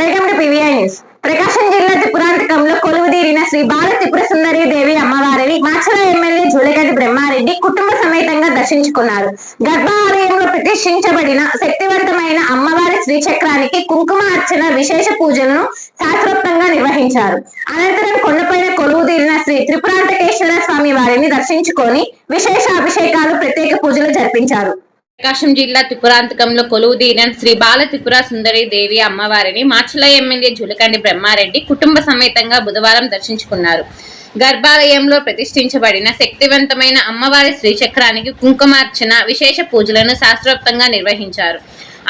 Welcome to PVI news Prakasam జిల్లా త్రిపురాంతకంలో కొలువుదీరిన శ్రీ బాల త్రిపుర సుందరి దేవి అమ్మవారిని మాచల ఎమ్మెల్యే జూలగడ్డి బ్రహ్మారెడ్డి కుటుంబ సమేతంగా దర్శించుకున్నారు. గర్భాలయంలో ప్రతిష్ఠించబడిన శక్తివంతమైన అమ్మవారి శ్రీచక్రానికి కుంకుమ అర్చన విశేష పూజలను శాస్త్రోక్తంగా నిర్వహించారు. అనంతరం కొండపైన కొలువుదీరిన శ్రీ త్రిపురాంతకేశ్వర స్వామి వారిని దర్శించుకొని విశేష అభిషేకాలు ప్రత్యేక పూజలు జరిపించారు. ప్రకాశం జిల్లా త్రిపురాంతకంలో కొలువుదీరిన శ్రీ బాల త్రిపుర సుందరి దేవి అమ్మవారిని మాచల ఎమ్మెల్యే జులకండి బ్రహ్మారెడ్డి కుటుంబ సమేతంగా బుధవారం దర్శించుకున్నారు. గర్భాలయంలో ప్రతిష్ఠించబడిన శక్తివంతమైన అమ్మవారి శ్రీచక్రానికి కుంకుమార్చన విశేష పూజలను శాస్త్రోక్తంగా నిర్వహించారు.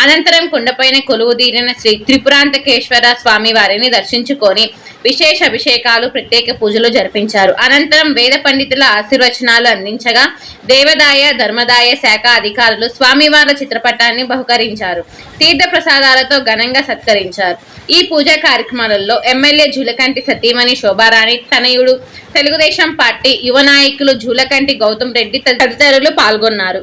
అనంతరం కొండపైన కొలువుదీరిన శ్రీ త్రిపురాంతకేశ్వర స్వామి వారిని దర్శించుకొని విశేష అభిషేకాలు ప్రత్యేక పూజలు జరిపించారు. అనంతరం వేద పండితుల ఆశీర్వచనాలు అందించగా దేవదాయ ధర్మదాయ శాఖ అధికారులు స్వామివార్ల చిత్రపటాన్ని బహుకరించారు. తీర్థ ప్రసాదాలతో ఘనంగా సత్కరించారు. ఈ పూజా కార్యక్రమాలలో ఎమ్మెల్యే జూలకంటి సతీమణి శోభారాణి తనయుడు తెలుగుదేశం పార్టీ యువ నాయకులు జూలకంటి గౌతమ్ రెడ్డి తదితరులు పాల్గొన్నారు.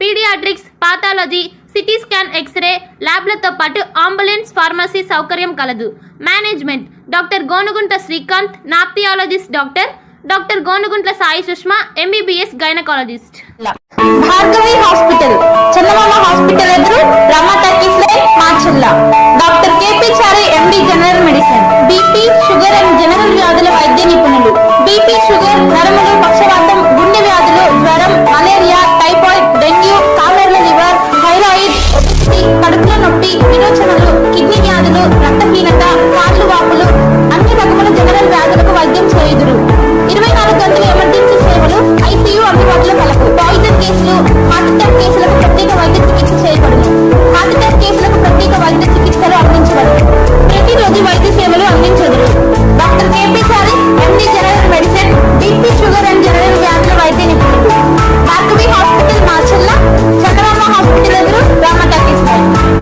paediatrics pathology CT scan x ray ల్యాబ్లతో పాటు అంబులెన్స్ ఫార్మసీ సౌకర్యం కలదు. Management doctor Gonugunta Srikanth nephrologist doctor doctor Gonuguntla Sai Sushma MBBS gynaecologist. Bhargavi hospital Chandamama hospital ఎదురు రమా